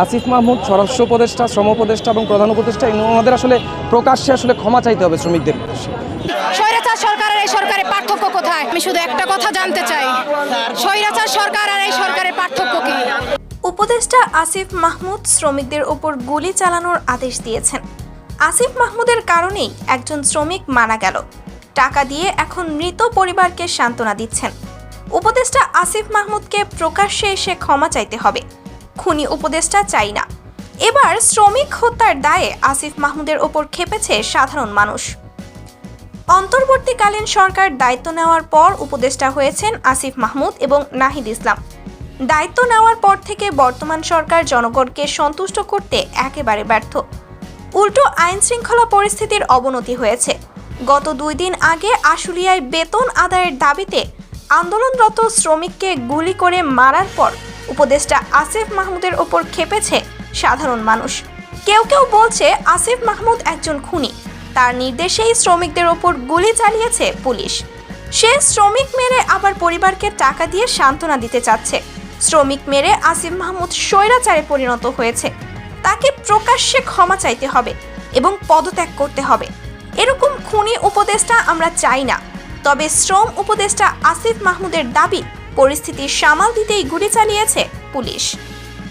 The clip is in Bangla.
আসিফ মাহমুদ স্বরাষ্ট্র উপদেষ্টা শ্রম উপদেষ্টা এবং প্রধান উপদেষ্টা ওনাদের আসলে প্রকাশ্যে আসলে ক্ষমা চাইতে হবে শ্রমিকদের উদ্দেশ্যে। স্বৈরাচার সরকারের এই সরকারের পার্থক্য কোথায়? আমি শুধু একটা কথা জানতে চাই। স্বৈরাচার সরকার আর এই সরকারের পার্থক্য কি? উপদেষ্টা আসিফ মাহমুদ শ্রমিকদের ওপর গুলি চালানোর আদেশ দিয়েছেন। আসিফ মাহমুদের কারণেই একজন শ্রমিক মারা গেল। টাকা দিয়ে এখন মৃত পরিবারকে সান্ত্বনা দিচ্ছেন। উপদেষ্টা আসিফ মাহমুদকে প্রকাশ্যে এসে ক্ষমা চাইতে হবে। খুনি উপদেষ্টা চাই না এবার শ্রমিক হত্যার দায়ে আসিফ মাহমুদের ওপর খেপেছে সাধারণ মানুষ। অন্তর্বর্তীকালীন সরকার দায়িত্ব নেওয়ার পর উপদেষ্টা হয়েছেন আসিফ মাহমুদ এবং নাহিদ ইসলাম। দায়িত্ব নেওয়ার পর থেকে বর্তমান সরকার জনগণকে সন্তুষ্ট করতে একেবারে ব্যর্থ। উল্টো আইন শৃঙ্খলা পরিস্থিতির অবনতি হয়েছে। গত দুই দিন আগে আশুলিয়ায় বেতন আদায়ের দাবিতে আন্দোলনরত শ্রমিককে গুলি করে মারার পর উপদেষ্টা আসিফ মাহমুদের ওপর খেপেছে সাধারণ মানুষ। কেউ কেউ বলছে আসিফ মাহমুদ একজন খুনি। তার নির্দেশেই শ্রমিকদের ওপর গুলি চালিয়েছে পুলিশ। সে শ্রমিক মেরে আবার পরিবারকে টাকা দিয়ে সান্ত্বনা দিতে চাচ্ছে। শ্রমিক মেরে আসিফ মাহমুদ স্বৈরাচারে পরিণত হয়েছে। তাকে প্রকাশ্যে ক্ষমা চাইতে হবে এবং পদত্যাগ করতে হবে। এরকম খুনি উপদেষ্টা আমরা চাই না। তবে শ্রম উপদেষ্টা আসিফ মাহমুদের দাবি পরিস্থিতি সামাল দিতেই গুলি চালিয়েছে পুলিশ।